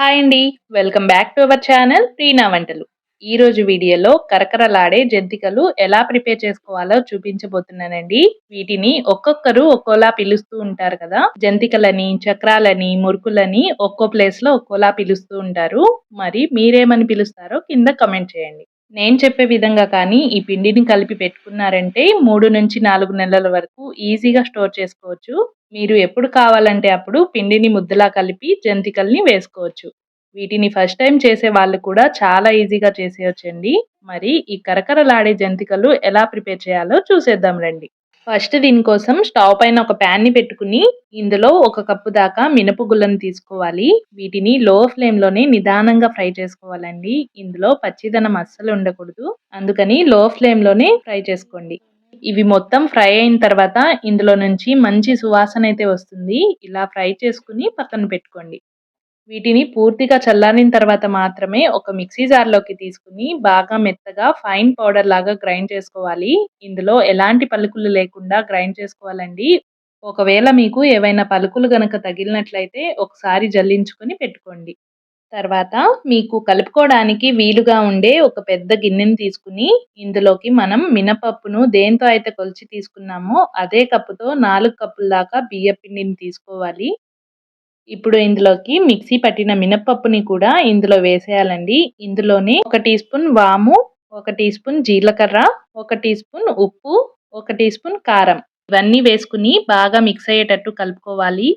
Hi అండి. Welcome back to our channel Reena వంటలు. ఈ రోజు వీడియోలో కరకరలాడే జంతికలు ఎలా ప్రిపేర్ చేసుకోవాలో చూపించబోతున్నానండి. వీటిని ఒక్కొక్కరు ఒక్కోలా పిలుస్తూ ఉంటారు కదా. జంతికలని చక్రాలని మురుకులని ఒక్కో ప్లేస్లో ఒక్కోలా పిలుస్తూ ఉంటారు. మరి మీరేమని పిలుస్తారో కింద కమెంట్ చేయండి. నేను చెప్పే విధంగా కానీ ఈ పిండిని కలిపి పెట్టుకున్నారంటే మూడు నుంచి నాలుగు నెలల వరకు ఈజీగా స్టోర్ చేసుకోవచ్చు. మీరు ఎప్పుడు కావాలంటే అప్పుడు పిండిని ముద్దలా కలిపి జంతికల్ని వేసుకోవచ్చు. వీటిని ఫస్ట్ టైం చేసే వాళ్ళు కూడా చాలా ఈజీగా చేసేయచ్చండి. మరి ఈ కరకరలాడే జంతికలు ఎలా ప్రిపేర్ చేయాలో చూసేద్దాం రండి. ఫస్ట్ దీనికోసం స్టవ్ పైన ఒక ప్యాన్ని పెట్టుకుని ఇందులో ఒక కప్పు దాకా మినపగుళ్ళను తీసుకోవాలి. వీటిని లో ఫ్లేమ్లోనే నిదానంగా ఫ్రై చేసుకోవాలండి. ఇందులో పచ్చిదనం అస్సలు ఉండకూడదు. అందుకని లో ఫ్లేమ్లోనే ఫ్రై చేసుకోండి. ఇవి మొత్తం ఫ్రై అయిన తర్వాత ఇందులో నుంచి మంచి సువాసన అయితే వస్తుంది. ఇలా ఫ్రై చేసుకుని పక్కన పెట్టుకోండి. వీటిని పూర్తిగా చల్లారిన తర్వాత మాత్రమే ఒక మిక్సీ జార్లోకి తీసుకుని బాగా మెత్తగా ఫైన్ పౌడర్ లాగా గ్రైండ్ చేసుకోవాలి. ఇందులో ఎలాంటి పలుకులు లేకుండా గ్రైండ్ చేసుకోవాలండి. ఒకవేళ మీకు ఏవైనా పలుకులు గనక తగిలినట్లయితే ఒకసారి జల్లించుకొని పెట్టుకోండి. తర్వాత మీకు కలుపుకోవడానికి వీలుగా ఉండే ఒక పెద్ద గిన్నెని తీసుకుని ఇందులోకి మనం మినపప్పును దేంతో అయితే కొలిచి తీసుకున్నామో అదే కప్పుతో నాలుగు కప్పుల దాకా బియ్య పిండిని తీసుకోవాలి. ఇప్పుడు ఇందులోకి మిక్సీ పట్టిన మినపప్పుని కూడా ఇందులో వేసేయాలండి. ఇందులోనే ఒక టీ స్పూన్ వాము ఒక టీ స్పూన్ జీలకర్ర ఒక టీ స్పూన్ ఉప్పు ఒక టీ స్పూన్ కారం. ఇవన్నీ వేసుకుని బాగా మిక్స్ అయ్యేటట్టు కలుపుకోవాలి.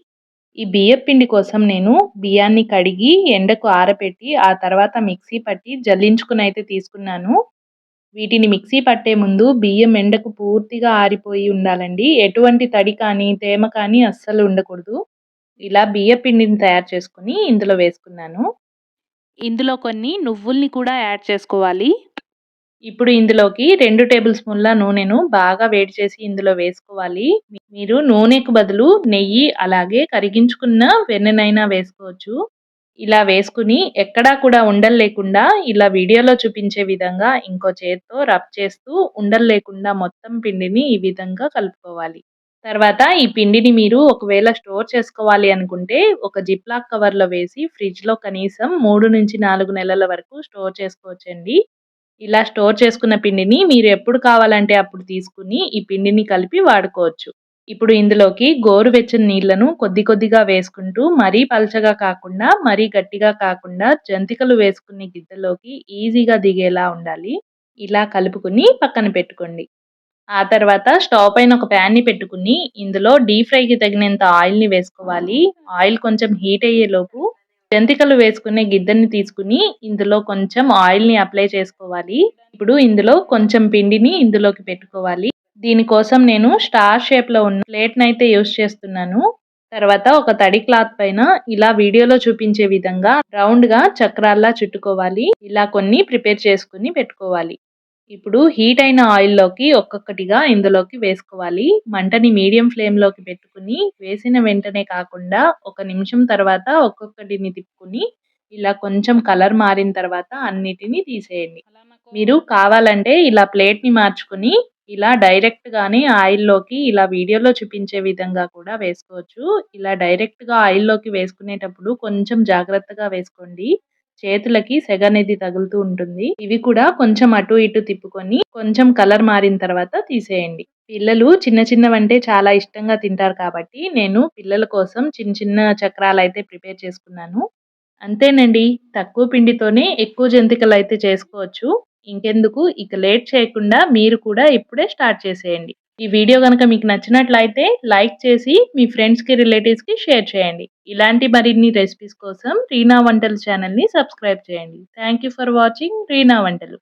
ఈ బియ్యపిండి కోసం నేను బియ్యాన్ని కడిగి ఎండకు ఆరబెట్టి ఆ తర్వాత మిక్సీ పట్టి జల్లించుకుని అయితే తీసుకున్నాను. వీటిని మిక్సీ పట్టే ముందు బియ్యం ఎండకు పూర్తిగా ఆరిపోయి ఉండాలండి. ఎటువంటి తడి కానీ తేమ కానీ అస్సలు ఉండకూడదు. ఇలా బియ్య పిండిని తయారు చేసుకుని ఇందులో వేసుకున్నాను. ఇందులో కొన్ని నువ్వుల్ని కూడా యాడ్ చేసుకోవాలి. ఇప్పుడు ఇందులోకి రెండు టేబుల్ స్పూన్ల నూనెను బాగా వేడి చేసి ఇందులో వేసుకోవాలి. మీరు నూనెకు బదులు నెయ్యి అలాగే కరిగించుకున్న వెన్నెనైనా వేసుకోవచ్చు. ఇలా వేసుకుని ఎక్కడా కూడా ఉండలు లేకుండా ఇలా వీడియోలో చూపించే విధంగా ఇంకో చేత్తో రబ్ చేస్తూ ఉండలు లేకుండా మొత్తం పిండిని ఈ విధంగా కలుపుకోవాలి. తర్వాత ఈ పిండిని మీరు ఒకవేళ స్టోర్ చేసుకోవాలి అనుకుంటే ఒక జిప్లాక్ కవర్లో వేసి ఫ్రిడ్జ్లో కనీసం మూడు నుంచి నాలుగు నెలల వరకు స్టోర్ చేసుకోవచ్చండి. ఇలా స్టోర్ చేసుకున్న పిండిని మీరు ఎప్పుడు కావాలంటే అప్పుడు తీసుకుని ఈ పిండిని కలిపి వాడుకోవచ్చు. ఇప్పుడు ఇందులోకి గోరువెచ్చని నీళ్ళను కొద్ది కొద్దిగా వేసుకుంటూ మరీ పల్చగా కాకుండా మరీ గట్టిగా కాకుండా జంతికలు వేసుకునే గిద్దలోకి ఈజీగా దిగేలా ఉండాలి. ఇలా కలుపుకుని పక్కన పెట్టుకోండి. ఆ తర్వాత స్టవ్ పైన ఒక ప్యాన్ని పెట్టుకుని ఇందులో డీప్ ఫ్రైకి తగినంత ఆయిల్ని వేసుకోవాలి. ఆయిల్ కొంచెం హీట్ అయ్యేలోపు జంతికలు వేసుకునే గిద్దెని తీసుకుని ఇందులో కొంచెం ఆయిల్ని అప్లై చేసుకోవాలి. ఇప్పుడు ఇందులో కొంచెం పిండిని ఇందులోకి పెట్టుకోవాలి. దీనికోసం నేను స్టార్ షేప్లో ఉన్న ప్లేట్ నైతే యూస్ చేస్తున్నాను. తర్వాత ఒక తడి క్లాత్ పైన ఇలా వీడియోలో చూపించే విధంగా రౌండ్గా చక్రాల్లా చుట్టుకోవాలి. ఇలా కొన్ని ప్రిపేర్ చేసుకుని పెట్టుకోవాలి. ఇప్పుడు హీట్ అయిన ఆయిల్లోకి ఒక్కొక్కటిగా ఇందులోకి వేసుకోవాలి. మంటని మీడియం ఫ్లేమ్లోకి పెట్టుకుని వేసిన వెంటనే కాకుండా ఒక నిమిషం తర్వాత ఒక్కొక్కటిని తిప్పుకుని ఇలా కొంచెం కలర్ మారిన తర్వాత అన్నిటినీ తీసేయండి. మీరు కావాలంటే ఇలా ప్లేట్ని మార్చుకుని ఇలా డైరెక్ట్గానే ఆయిల్లోకి ఇలా వీడియోలో చూపించే విధంగా కూడా వేసుకోవచ్చు. ఇలా డైరెక్ట్గా ఆయిల్లోకి వేసుకునేటప్పుడు కొంచెం జాగ్రత్తగా వేసుకోండి. చేతులకి సెగ అనేది తగులుతూ ఉంటుంది. ఇవి కూడా కొంచెం అటు ఇటు తిప్పుకొని కొంచెం కలర్ మారిన తర్వాత తీసేయండి. పిల్లలు చిన్న చిన్నవంటే చాలా ఇష్టంగా తింటారు కాబట్టి నేను పిల్లల కోసం చిన్న చిన్న చక్రాలు అయితే ప్రిపేర్ చేసుకున్నాను. అంతేనండి తక్కువ పిండితోనే ఎక్కువ జంతికలు అయితే చేసుకోవచ్చు. ఇంకెందుకు? ఇక లేట్ చేయకుండా మీరు కూడా ఇప్పుడే స్టార్ట్ చేసేయండి. ఈ వీడియో కనుక మీకు నచ్చినట్లయితే లైక్ చేసి మీ ఫ్రెండ్స్కి రిలేటివ్స్కి షేర్ చేయండి. ఇలాంటి మరిన్ని రెసిపీస్ కోసం రీనా వంటలు ఛానల్ని సబ్స్క్రైబ్ చేయండి. Thank you for watching Reena వంటలు.